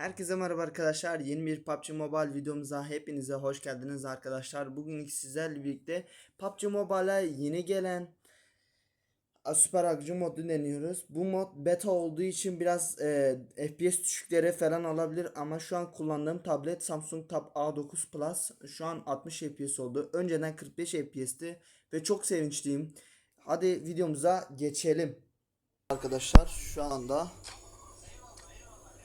Herkese merhaba arkadaşlar. Yeni bir PUBG Mobile videomuza hepinize hoş geldiniz arkadaşlar. Bugün sizlerle birlikte PUBG Mobile'a yeni gelen Süper Akıcı modu deniyoruz. Bu mod beta olduğu için biraz e, FPS düşükleri falan olabilir ama şu an kullandığım tablet Samsung Tab A9 Plus şu an 60 FPS oldu. Önceden 45 FPS'ti ve çok sevinçliyim. Hadi videomuza geçelim. Arkadaşlar şu anda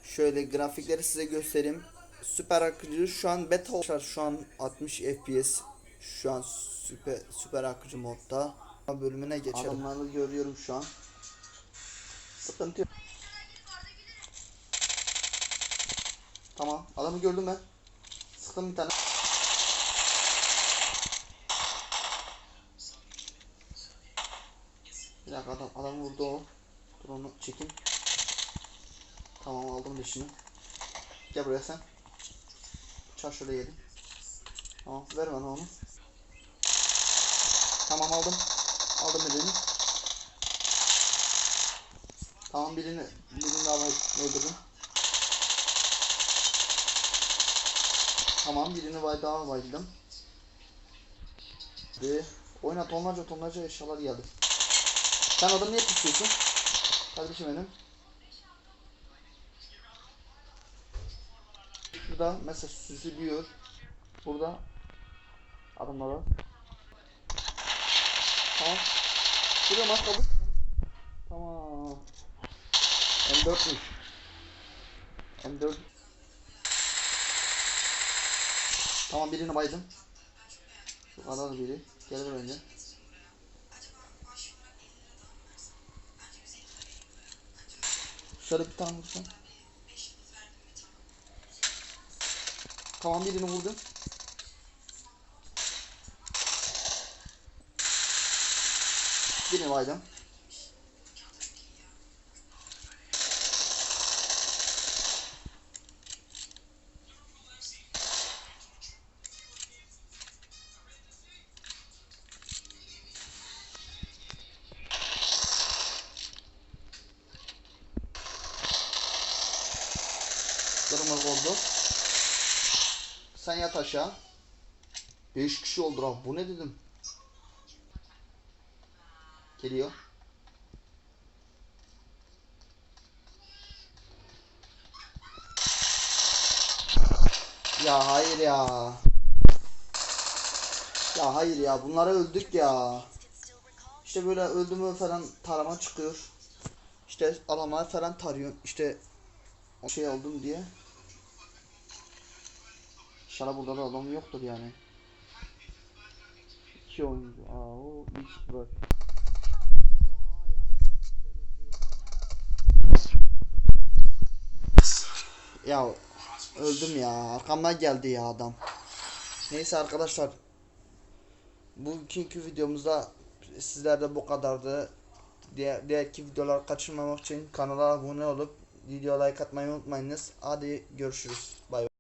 Şöyle grafikleri size göstereyim. Süper akıcı şu an beta. Şu an 60 FPS. Şu an süper süper akıcı modda. Bölümüne geçelim. Adamları görüyorum şu an. Sıkıntı yok. Tamam adamı gördüm ben. Sıktım bir tane. Bir dakika adam, adam vurdu o. Dur onu çekeyim. Tamam aldım leşini. Gel buraya sen. Çar şöyle yedim. Tamam ver bana onu. Tamam aldım. Aldım birini. Tamam birini birini daha öldürdüm. Tamam birini daha bayıldım. Ve oyuna tonlarca tonlarca eşyalar geldi. Sen adamı niye tutuyorsun? Kardeşim benim. Şurada mesela süzülüyor. Burada adamlara. Tamam. Buraya maç kaldı. Tamam. M4'müş. M4. Tamam birini baydım. Şu kadar biri. Gelir önce. Şöyle bir tane vursun. Tamam birini vurdum. Birini baydım. Kırmızı oldu. Sen yat aşağı. 5 kişi oldu lan. Bu ne dedim? Geliyor. Ya hayır ya. Ya hayır ya. Bunlara öldük ya. İşte böyle öldü falan tarama çıkıyor. İşte adamlar falan tarıyor. İşte o şey oldum diye. İnşallah burada da adam yoktur yani. İki oyuncu. Aa o ilk var. Ya öldüm ya. Arkamdan geldi ya adam. Neyse arkadaşlar. Bugünkü videomuzda sizlerde bu kadardı. Diğer, diğerki videolar kaçırmamak için kanala abone olup video like atmayı unutmayınız. Hadi görüşürüz. Bay bay.